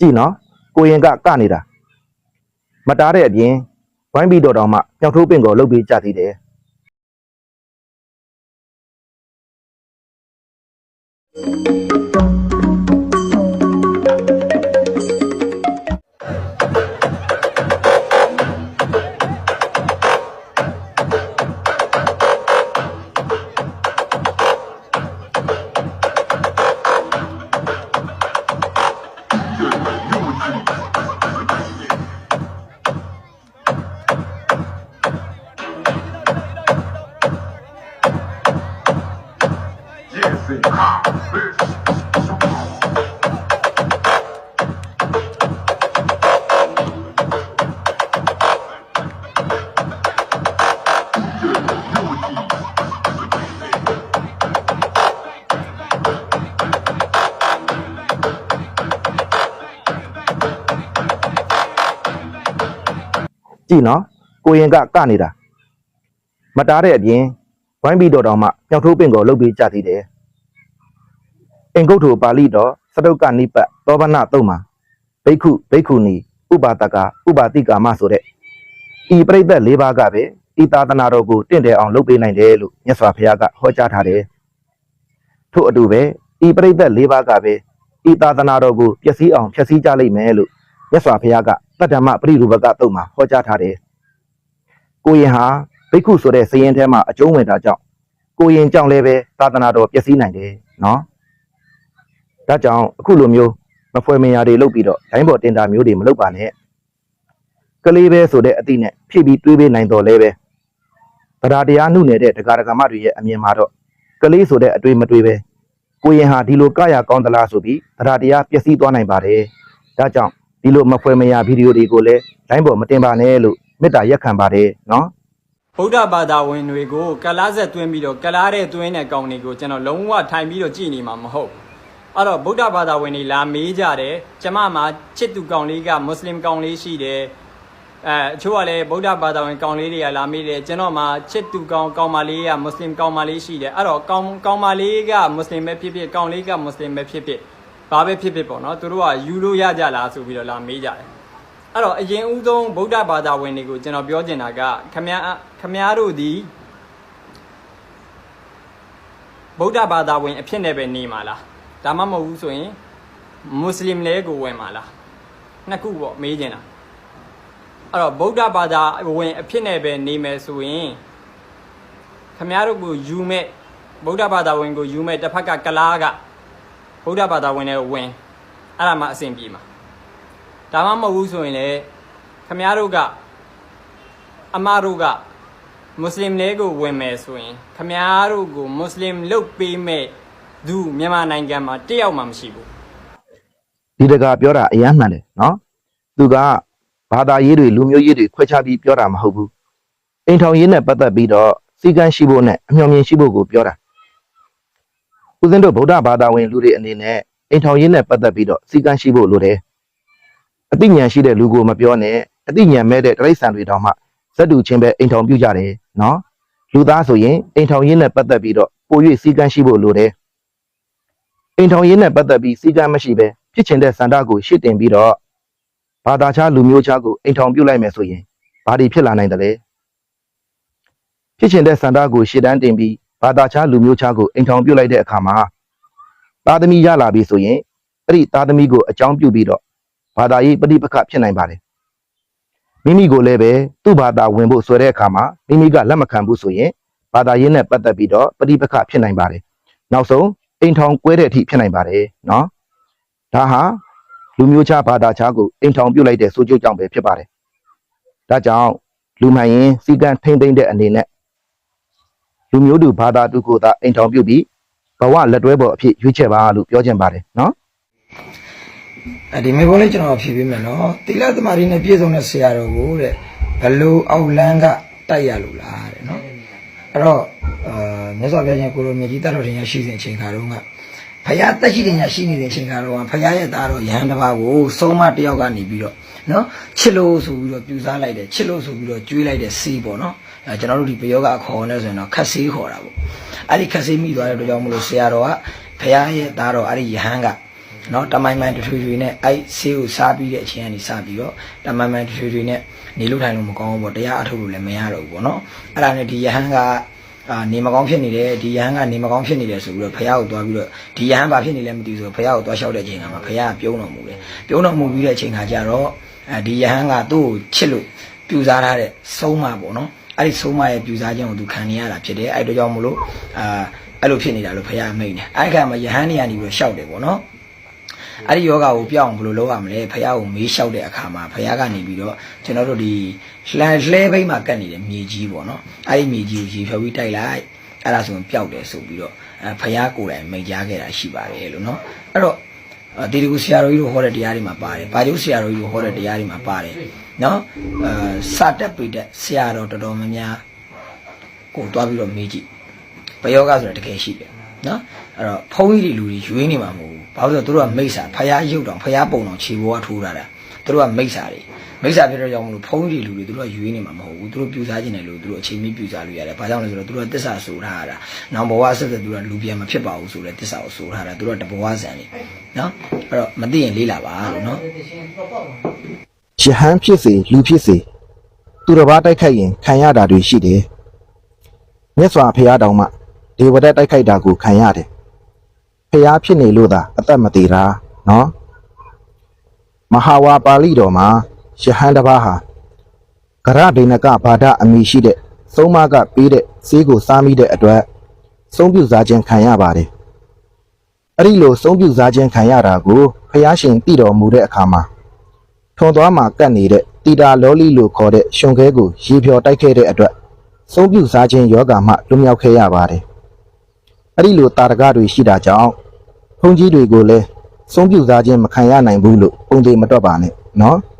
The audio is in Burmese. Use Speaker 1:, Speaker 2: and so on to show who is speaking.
Speaker 1: ကြည့်နော်ကိုရင်ကကနေတာမတားတဲ့အပြင်ဝိုင်းပြီးတော့တောင်မှညှောက်ထိုးပင်ကိုလှုပ်ပြီးကြသေးတယ် ကြည့်နော်ကိုရင်ကကနေတာမတားတဲ့အပြင်ဝိုင်းပြီးတော့တောင်မှညှောက်ထိုးပင်ကိုလှုပ်ပြီးကြသေးတယ် အင်္ဂုတ္တပါဠိတော်စတုကနိပတ်သောဗနတုံမှာဘိက္ခုဘိက္ခုနီဥပါတကဥပါတိကာမဆိုတဲ့ဤပြိဿ၄ပါးကပဲဤသာသနာတော်ကိုတင့်တယ်အောင်လုပ်ပေးနိုင်တယ်လို့မြတ်စွာဘုရားကဟောကြားထားတယ်ထို့အတူပဲဤပြိဿ၄ပါးကပဲဤသာသနာတော်ကိုပျက်စီးအောင်ဖျက်ဆီးကြလိမ့်မယ်လို့မြတ်စွာဘုရားကတတ္တမပရိရူပကတုံမှာဟောကြားထားတယ်ကိုရင်ဟာဘိက္ခုဆိုတဲ့စည်ရင်ထဲမှာအကျုံးဝင်တာကြောင့်ကိုရင်ကြောင့်လည်းပဲသာသနာတော်ပျက်စီးနိုင်တယ်နော် ဒါကြောင့်အခုလိုမျိုးမဖွဲမရတွေလုပ်ပြီးတော့ဒိုင်းပေါ်တင်တာမျိုးတွေမလုပ်ပါနဲ့ကလေးပဲဆိုတဲ့အသည့်နဲ့ဖြည့်ပြီးတွေးပေးနိုင်တော်လဲပဲတရားတရားနှုနယ်တဲ့ဒကာဒကာမတွေရဲ့အမြင်မှာတော့ကလေးဆိုတဲ့အတွေးမတွေးပဲကိုရင်ဟာဒီလိုကရကောင်းသလားဆိုပြီးတရားတရားပျက်စီးသွားနိုင်ပါတယ်ဒါကြောင့်ဒီလိုမဖွဲမရဗီဒီယိုတွေကိုလည်းဒိုင်းပေါ်မတင်ပါနဲ့လို့မေတ္တာရက်ခံပါတယ်နော်
Speaker 2: ဗုဒ္ဓဘာသာဝင်တွေကိုကလားဆက်သွင်းပြီးတော့ကလားတဲ့သွင်းတဲ့ကောင်တွေကိုကျွန်တော်လုံးဝထိုင်ပြီးတော့ကြည်နေမှာမဟုတ်ဘူး အဲ့တော့ဗုဒ္ဓဘာသာဝင်တွေလာမေးကြတယ်ကျမမှာချစ်သူကောင်လေးကမွတ်စလင်ကောင်လေးရှိတယ်အဲအချို့ကလည်းဗုဒ္ဓဘာသာဝင်ကောင်လေးတွေကလာမေးတယ်ကျွန်တော်မှာချစ်သူကောင်ကောင်မလေးကမွတ်စလင်ကောင်မလေးရှိတယ်အဲ့တော့ကောင်ကောင်မလေးကမွတ်စလင်ပဲဖြစ်ဖြစ်ကောင်လေးကမွတ်စလင်ပဲဖြစ်ဖြစ်ဘာပဲဖြစ်ဖြစ်ပေါ့နော်သူတို့ကယူလို့ရကြလားဆိုပြီးတော့လာမေးကြတယ်အဲ့တော့အရင်ဦးဆုံးဗုဒ္ဓဘာသာဝင်တွေကိုကျွန်တော်ပြောချင်တာကခမ ्या ခမ ्या တို့ဒီဗုဒ္ဓဘာသာဝင်အဖြစ်နဲ့ပဲနေမှာလား ဒါမှမဟုတ်ဘူးဆိုရင်မွတ်စလင်လဲကိုဝင်မှာလားနှစ်ခုပေါ့မေးချင်တာအဲ့တော့ဗုဒ္ဓဘာသာဝင်အဖြစ်နဲ့ပဲနေမယ်ဆိုရင်ခမ ्या တို့ကိုယူမဲ့ဗုဒ္ဓဘာသာဝင်ကိုယူမဲ့တစ်ဖက်ကကလားကဗုဒ္ဓဘာသာဝင်တွေကိုဝင်အဲ့ဒါမှအဆင်ပြေမှာဒါမှမဟုတ်ဘူးဆိုရင်လေခမည်းတော်ကအမတို့ကမွတ်စလင်တွေကိုဝင်မယ်ဆိုရင်ခမည်းတော်ကိုမွတ်စလင်လုတ်ပေးမဲ့ သူမြန်မာနိုင်ငံမှာတယောက်မှမရှိဘူး
Speaker 1: ဒီတကာပြောတာအယမ်းမှန်တယ်နော်သူကဘာသာရေးတွေလူမျိုးရေးတွေခွဲခြားပြီးပြောတာမဟုတ်ဘူးအိမ်ထောင်ရေးနဲ့ပတ်သက်ပြီးတော့စီကံရှိဖို့နဲ့အမျှော်မြင်ရှိဖို့ကိုပြောတာဦးဇင်းတို့ဗုဒ္ဓဘာသာဝင်လူတွေအနေနဲ့အိမ်ထောင်ရေးနဲ့ပတ်သက်ပြီးတော့စီကံရှိဖို့လိုတယ်အသိဉာဏ်ရှိတဲ့လူကိုမပြောနဲ့အသိဉာဏ်မဲ့တဲ့တိရစ္ဆာန်တွေတောင်မှဇက်တူချင်းပဲအိမ်ထောင်ပြုကြတယ်နော်လူသားဆိုရင်အိမ်ထောင်ရေးနဲ့ပတ်သက်ပြီးတော့ပို၍စီကံရှိဖို့လိုတယ် အိမ်ထောင်ရေးနဲ့ပတ်သက်ပြီးစီကံမရှိပဲဖြစ်ချင်တဲ့စန္ဒကိုရှစ်တင်ပြီးတော့ဘာသာခြားလူမျိုးခြားကိုအိမ်ထောင်ပြုတ်လိုက်မယ်ဆိုရင်ဘာတွေဖြစ်လာနိုင်တယ်လဲဖြစ်ချင်တဲ့စန္ဒကိုရှစ်တန်းတင်ပြီးဘာသာခြားလူမျိုးခြားကိုအိမ်ထောင်ပြုတ်လိုက်တဲ့အခါမှာသားသမီးရလာပြီဆိုရင်အဲ့ဒီသားသမီးကိုအကြောင်းပြုပြီးတော့ဘာသာရေးပဋိပက္ခဖြစ်နိုင်ပါတယ်မိမိကိုလည်းပဲသူ့ဘာသာဝင်ဖို့ဆွဲတဲ့အခါမှာမိမိကလက်မခံဘူးဆိုရင်ဘာသာရေးနဲ့ပတ်သက်ပြီးတော့ပဋိပက္ခဖြစ်နိုင်ပါတယ်နောက်ဆုံး အိမ်ထောင်ကွဲတဲ့အထိဖြစ်နိုင်ပါတယ်နော်ဒါဟာလူမျိုးခြားဘာသာခြားကိုအိမ်ထောင်ပြုတ်လိုက်တဲ့ဆိုကြကြောင့်ပဲဖြစ်ပါတယ်ဒါကြောင့်လူမှန်ရင်စီကံထိမ့်သိမ့်တဲ့အနေနဲ့လူမျိုးတူဘာသာတူကိုသာအိမ်ထောင်ပြုတ်ပြီးဘဝလက်တွဲပေါ်အဖြစ်ရွေးချယ်ပါလို့ပြောချင်ပါတယ်နော်
Speaker 3: အဲဒီမေခွန်းလေးကျွန်တော်ဖြေပေးမယ်နော်သီလသမารီနဲ့ပြည့်စုံတဲ့ဆရာတော်ကိုတဲ့ဘလို့အောက်လန်းကတိုက်ရလို့လားတဲ့နော်အဲ့တော့အာ မြတ်စွာဘုရားရှင်ကိုလိုမြတ်ကြီးတတ်တော်တင်ရရှိစဉ်အချိန်ခါတုန်းကဖယားတက်ရှိတင်ရရှိနေတဲ့အချိန်ခါတုန်းကဖယားရဲ့သားတော်ယဟန်တစ်ပါးကိုစုံမတစ်ယောက်ကနေပြီးတော့နော်ချစ်လို့ဆိုပြီးတော့ပြူစားလိုက်တယ်ချစ်လို့ဆိုပြီးတော့ကျွေးလိုက်တဲ့စီးပေါ့နော်အဲကျွန်တော်တို့ဒီပယောဂအခေါ်နဲ့ဆိုရင်တော့ခက်ဆေးခေါ်တာပေါ့အဲ့ဒီခက်ဆေးမိသွားတဲ့အတွက်ကြောင့်မလို့ဆရာတော်ကဖယားရဲ့သားတော်အဲ့ဒီယဟန်ကနော်တမိုင်မိုင်တထွေထွေနဲ့အဲ့ဆေးကိုစားပြီးတဲ့အချိန်ကနေစပြီးတော့တမိုင်မိုင်တထွေထွေနဲ့နေလို့ထိုင်လို့မကောင်းဘူးပေါ့တရားအထုတ်လို့လည်းမရတော့ဘူးပေါ့နော်အဲ့ဒါနဲ့ဒီယဟန်က အာနေမကောင်းဖြစ်နေတယ်ဒီယဟန်ကနေမကောင်းဖြစ်နေတယ်ဆိုပြီးတော့ဖះကိုသွားပြီးတော့ဒီယဟန်ဘာဖြစ်နေလဲမသိဘူးဆိုဖះကိုသွားလျှောက်တဲ့အချိန်ကမှဖះကပြုံးတော်မူတယ်ပြုံးတော်မူပြီးတဲ့အချိန်ခါကျတော့အဲဒီယဟန်ကသူ့ကိုချစ်လို့ပြူစားထားတဲ့ဆုံးမပေါ့နော်အဲ့ဒီဆုံးမရဲ့ပြူစားခြင်းကိုသူခံနေရတာဖြစ်တယ်အဲ့ဒါကြောင့်မလို့အာအဲ့လိုဖြစ်နေတာလို့ဖះမိတ်တယ်အဲ့ဒီခါမှာယဟန်နေရနေပြီးတော့လျှောက်တယ်ပေါ့နော် အဲ့ဒီယောဂကိုပြောင်းအောင်ဘယ်လိုလုပ်ရမလဲဖះကိုမေးလျှောက်တဲ့အခါမှာဖះကနေပြီးတော့ကျွန်တော်တို့ဒီလှန်လှဲဘိတ်မှာကတ်နေတဲ့မြေကြီးပေါ့နော်အဲ့ဒီမြေကြီးကိုရေဖြောပြီးတိုက်လိုက်အဲ့ဒါဆိုရင်ပျောက်တယ်ဆိုပြီးတော့အဲဖះကိုယ်တိုင်မိတ်ကြားခဲ့တာရှိပါတယ်လို့နော်အဲ့တော့ဒီဒီကူဆရာတော်ကြီးတို့ဟောတဲ့တရားတွေမှာပါတယ်ဘာကျုပ်ဆရာတော်ကြီးတို့ဟောတဲ့တရားတွေမှာပါတယ်နော်အဲစာတက်ပေတဲ့ဆရာတော်တော်တော်များများကိုတွားပြီးတော့မေးကြည့်ဘယောဂဆိုတာတကယ်ရှိတယ် နော်အဲ့တော့ဘုန်းကြီးတွေလူတွေရွေးနေမှာမဟုတ်ဘူးဘာလို့လဲဆိုတော့သူတို့ကမိစ္ဆာဖះရုပ်တောင်ဖះပုံတောင်ခြေပေါ်ကထိုးထားတာသူတို့ကမိစ္ဆာတွေမိစ္ဆာဖြစ်တဲ့ကြောင့်မလို့ဘုန်းကြီးတွေလူတွေသူတို့ကရွေးနေမှာမဟုတ်ဘူးသူတို့ပြူစားခြင်းတယ်လို့သူတို့အချိန်မီပြူစားလို့ရတယ်ဘာကြောင့်လဲဆိုတော့သူတို့ကတစ္ဆာဆိုထားတာနောင်ဘဝဆက်ဆက်သူတို့ကလူပြန်မဖြစ်ပါဘူးဆိုတဲ့တစ္ဆာကိုဆိုထားတာသူတို့ကတဘဝဇံနေနော်အဲ့တော့မသိရင်လေးလာပါလို့နော်
Speaker 1: ယဟန်ဖြစ်စေလူဖြစ်စေသူတစ်ပါးတိုက်ခိုက်ရင်ခံရတာတွေရှိတယ်မြတ်စွာဘုရားတောင်မှ ဒေဝဒတ်တိုက်ခိုက်တာကိုခံရတယ်ဘုရားဖြစ်နေလို့သာအသက်မသေးတာနော်မဟာဝါပါဠိတော်မှာယဟန်တစ်ပါးဟာကရဒိနကဘာဒအမိရှိတဲ့သုံးမကပေးတဲ့ဈေးကိုစားမိတဲ့အတွက်ဆုံးပြုစားခြင်းခံရပါတယ်အဲ့ဒီလိုဆုံးပြုစားခြင်းခံရတာကိုဘုရားရှင်တည်တော်မူတဲ့အခါမှာထွန်သွားမှာကတ်နေတဲ့တီတာလောလီလို့ခေါ်တဲ့ရှင်ခဲကိုရေဖြော်တိုက်ခဲ့တဲ့အတွက်ဆုံးပြုစားခြင်းယောဂမှလွတ်မြောက်ခဲ့ရပါတယ်။ အဲ့ဒီလိုတာရကတွေရှိတာကြောင့်ဘုန်းကြီးတွေကိုလည်းဆုံးပြုစားခြင်းမခံရနိုင်ဘူးလို့ပုံသေးမတွက်ပါနဲ့နော်။